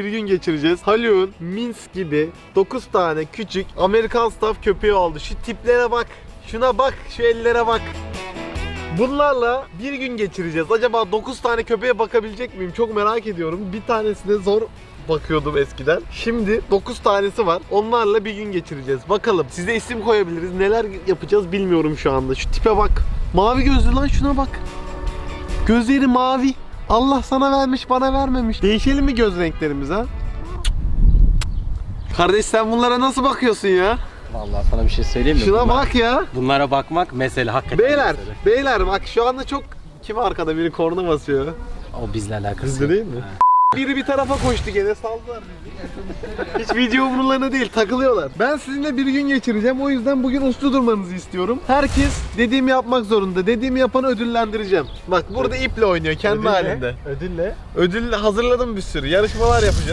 bir gün geçireceğiz. Haluk'un Minsk gibi 9 tane küçük Amerikan staff köpeği aldı. Şu tiplere bak. Şuna bak. Şu ellere bak. Bunlarla bir gün geçireceğiz. Acaba 9 tane köpeğe bakabilecek miyim? Çok merak ediyorum. Bir tanesine zor bakıyordum eskiden. Şimdi 9 tanesi var. Onlarla bir gün geçireceğiz. Bakalım size isim koyabiliriz. Neler yapacağız bilmiyorum şu anda. Şu tipe bak. Mavi gözlü lan şuna bak. Gözleri mavi. Allah sana vermiş bana vermemiş. Değişelim mi göz renklerimiz ha? Kardeş sen bunlara nasıl bakıyorsun ya? Vallahi sana bir şey söyleyeyim mi? Şuna Bunlar- bak ya. Bunlara bakmak mesele hakikaten. Beyler, mesele. beyler bak şu anda çok kim arkada biri korna basıyor. O bizle alakası Bizde yok. değil mi? Biri bir tarafa koştu gene saldılar bizi. Hiç video umurlarına değil takılıyorlar. Ben sizinle bir gün geçireceğim o yüzden bugün uslu durmanızı istiyorum. Herkes dediğimi yapmak zorunda. Dediğimi yapanı ödüllendireceğim. Bak burada iple oynuyor kendi halinde. Ödül ne? Ödül hazırladım bir sürü. Yarışmalar yapacağız.